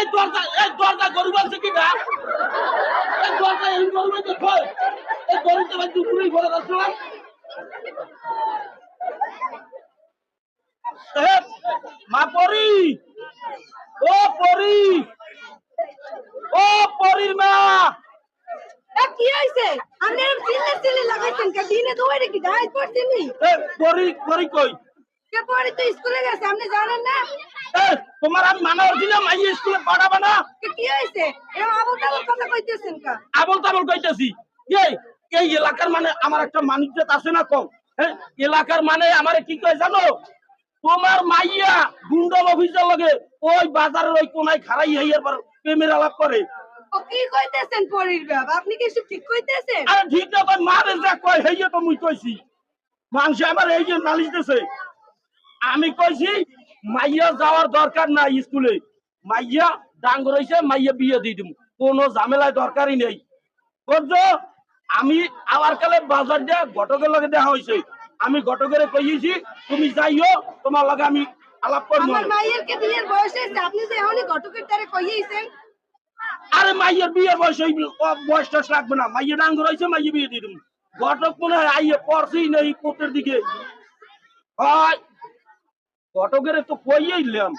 এই দরজা এই দরজা গরু আছে কি না এই দরজা এই গরু তো কই এই গরু তো ভাই দুপুরে ঘরে রাখলাম এ, মা পরি। ও পরি। ও পরির মা। কি হয়েছে আপনি এরকম চিল্লে চিল্লে লাগাইছেন কে? দিনে দুয়ারে কি গায়ে পড়ছিনি? এ পরি পরি কই? কে পরে তো স্কুলে গেছে আপনি জানেন না? তোমার আমি মানা হচ্ছিলাম আই স্কুলে পাঠাবে না। কে কি হয়েছে? এরকম আবল তাবল কথা কইতেছেন কা আবল তাবল কইতেছি। এই এই এলাকার মানে আমার একটা মানুষজাত আছে না কম? হ্যাঁ এলাকার মানে আমারে কি কয় জানো? তোমার মাইয়া গুন্ডল অফিসের লগে ওই বাজারের ওই কোনায় খারাই হইয়ার পর প্রেমের আলাপ করে। কি কইতেছেন পরির বাপ? আপনি কি সব ঠিক কইতেছেন? আরে ঠিক না তোর মা রে যা কয় হইয়া তো মুই কইছি। মানুষ আমার এই যে নালিশ দিছে। আমি কইছি মাইয়া যাওয়ার দরকার নাই স্কুলে। মাইয়া ডাঙ্গর হইছে মাইয়া বিয়ে দিয়ে দিম। কোনো ঝামেলায় দরকারই নেই। বুঝছ আমি আবার কালে বাজার দিয়ে ঘটকের লগে দেখা হয়েছে আমি ঘটকের কইছি তুমি যাইও তোমার লগে আমি আলাপ করব। আমার মায়ের কে বিয়ের বয়স হয়েছে? আপনি যে এখনই ঘটকের তারে কইয়েছেন। আরে মাইয়ের বিয়ের বয়স ওই বয়স টয়স লাগবে না। মাইয়ের ডাঙ্গর হয়েছে মাইয়ে বিয়ে দিয়ে দিম। ঘটক মনে হয় আইয়ে পড়ছেই নেই কোর্টের দিকে। হয় ঘটকের তো কইয়েই ইলাম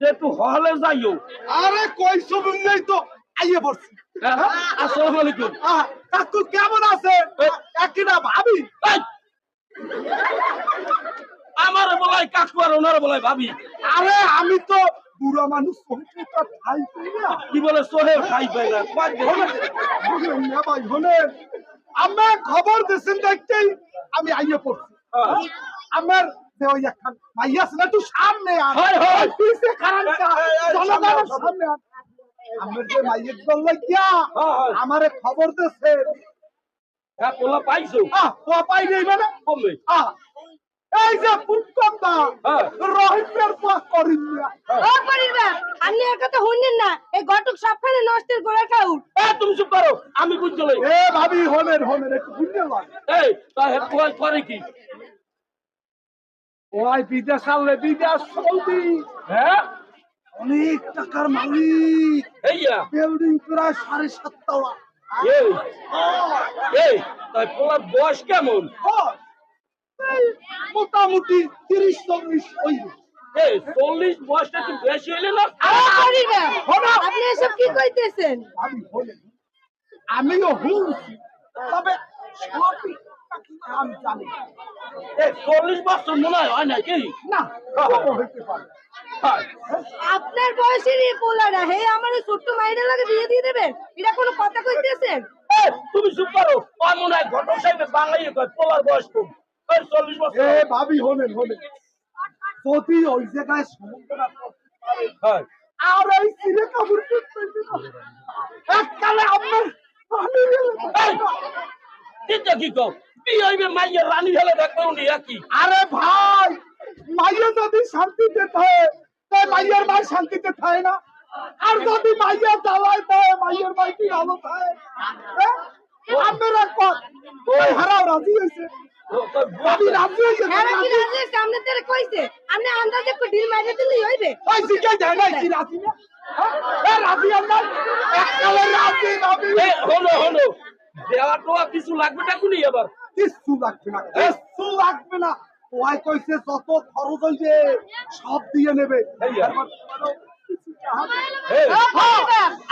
একটু হলে যাইও। আরে কই সবুন নেই তো আইয়ে পড়ছি। হ্যাঁ? আসসালামু আলাইকুম। কাকু কেমন আছে? একই না ভাবি! আমারে বলাই কাকু আর ওনারে বলাই ভাবি। আরে আমি তো বুড়া মানুষ খাই কি বলে সোহেল খাই পাই না? ভাই শোনেন আমি খবর দিছেন দেখতেই আমি আইয়ে পড়ছি। হ্যাঁ। আমার ওই একখান মাইয়া আছে না একটু সামনে আন। হয়, হয়। পিছে খারাপ এই, এই, জনগণের সামনে আন, আমার যে মাইয়ের দল লাগিয়া হ্যাঁ, হয়। আমারে খবর দিছে। হ্যাঁ পোলা পাইছো? আহ ও পাই নেই মানে? কমবে এই যে পুটকন্দা হ্যাঁ। রহিমের করিন না ও পরির বাপ আপনি এর কথা শুনলেন না এই ঘটক সবখানে নষ্টের গোড়া খাউট এ তুমি চুপ করো আমি বুঝতে লই। এ ভাবি হলেন হলেন একটু এই তা হে করে কি? ওই বিদেশ আনলে বিদেশ সৌদি হ্যাঁ? অনেক টাকার মালিক। এইয়া। বিল্ডিং প্রায় সাড়ে সাত তলা এই এই তাই পোলার বয়স কেমন? মোটামুটি তিরিশ চল্লিশ ওই। এই চল্লিশ বয়সটা একটু বেশি হইলে না? আপনি এসব কি কইতেছেন? আমিও হুঁছি তবে সঠিক আমি জানি চল্লিশ বছর মনে হয় নাকি? না। হইতে পারে আপনার বয়সের পোলারা হে আমার ওই ছোট্ট মাইনের লাগে বিয়ে দিয়ে দেবেন? এটা কোনো কথা কইতেছেন? তুমি চুপ করো। আমার মনে হয় ঘটক সাহেবের বাংলাই কয় পোলার বয়স কম। চল্লিশ বছর। এ ভাবি হলেন হলেন। যদি ওই জায়গায় সমুদ্রটা হয়। আর এই সিরে কাপড় এককালে গেলে কি কও? বিয়ে হইবে মাইয়ের রানী হলে দেখবে উনি একই। আরে ভাই মাইয়া যদি শান্তিতে থাকে তাই মাইয়ার মা শান্তিতে থাকে না। আর যদি মাইয়া জ্বালায় তাই মাইয়ার মা কি ভালো থাকে? আপনারা ওই হারাও রাজি হয়েছে। আমি রাজি হয়েছে হ্যাঁ কি রাজি তেরে কইছে আন্দাজে কো ঢিল মাইরে দিলেই হইবে? ওই দেয় না কি রাজি না? হ্যাঁ? এ রাজি আমরা এককালে রাজি এই, হলো হলো। দেওয়া টোয়া কিছু লাগবে না কুনি আবার কিচ্ছু লাগবে না কিচ্ছু লাগবে না। ওয়াই কইছে যত খরচ হইবে সব দিয়ে নেবে।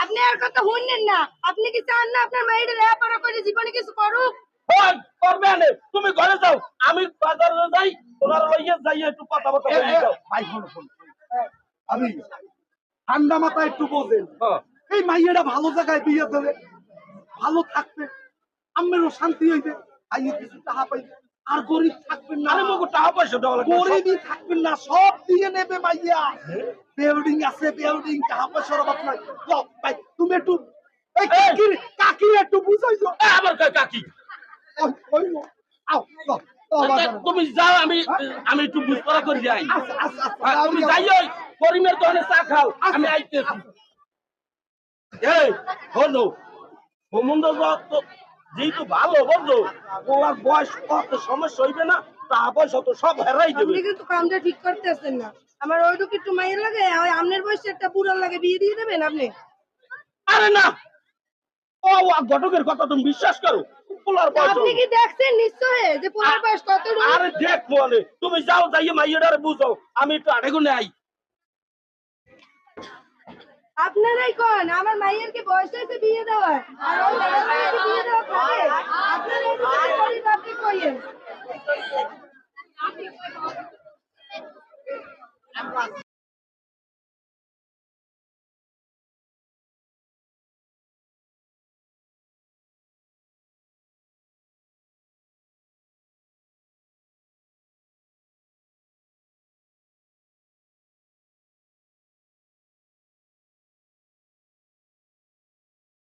আপনি আর কথা শুনলেন না। আপনি কি চান না আপনার মাইরে লেখাপড়া করে জীবনে কিছু করুক? তুমি ঘরে যাও। আমি বাজারে যাই ওনার লইয়ে যাই একটু কথা বলতে ভাই। আমি ঠান্ডা মাথা একটু বোঝেন। এই মাইয়াটা ভালো জায়গায় বিয়ে দেবে ভালো থাকবে আমেরও শান্তি হইবে। আইয়ে কিছু টাকা পাইবে আর গরিব থাকবেন না। আরে মগো টাকা পয়সা দেওয়া লাগবে গরিবই থাকবেন না সব দিয়ে নেবে মাইয়া। বিল্ডিং আছে বিল্ডিং টাকা পয়সার অভাব নাই। ভাই তুমি একটু কাকি কাকি একটু বুঝাইছো। এ, কাকি। ওই, ওই আও লও, লও, বাজারে। তুমি যাও আমি আমি একটু বুঝপড়া করে যাই। আচ্ছা, আচ্ছা, আচ্ছা, হ্যাঁ, তুমি যাই ওই করিমের দোকানে চা খাও আমি আইতেছি। এই হলো। যেহেতু ভালো বলছো ওনার বয়স কত সমস্যা হইবে না? পয়সা তো সব হেরাই দেবে। আপনি কিন্তু কামটা ঠিক করতেছেন না। আমার ওইটুকু একটু মায়ের লাগে ওই আমনের বয়সে একটা বুড়ার লাগে বিয়ে দিয়ে দেবেন আপনি? আরে না! ও ঘটকের কথা তুমি বিশ্বাস করো? পোলার বয়স আপনি কি দেখছেন নিশ্চয় যে পোলার বয়স কত আরে দেখ বলে তুমি যাও যাইয়ে মাইয়াটারে বুঝাও। আমি একটু আড়ে গুনে আই। আপনারাই কোন আমার মাইয়ের কি বয়স হইছে বিয়ে দেওয়ার আর ওই মেয়ের বিয়ে দেওয়া থাকে আপনারাই পরিবারকে কইেন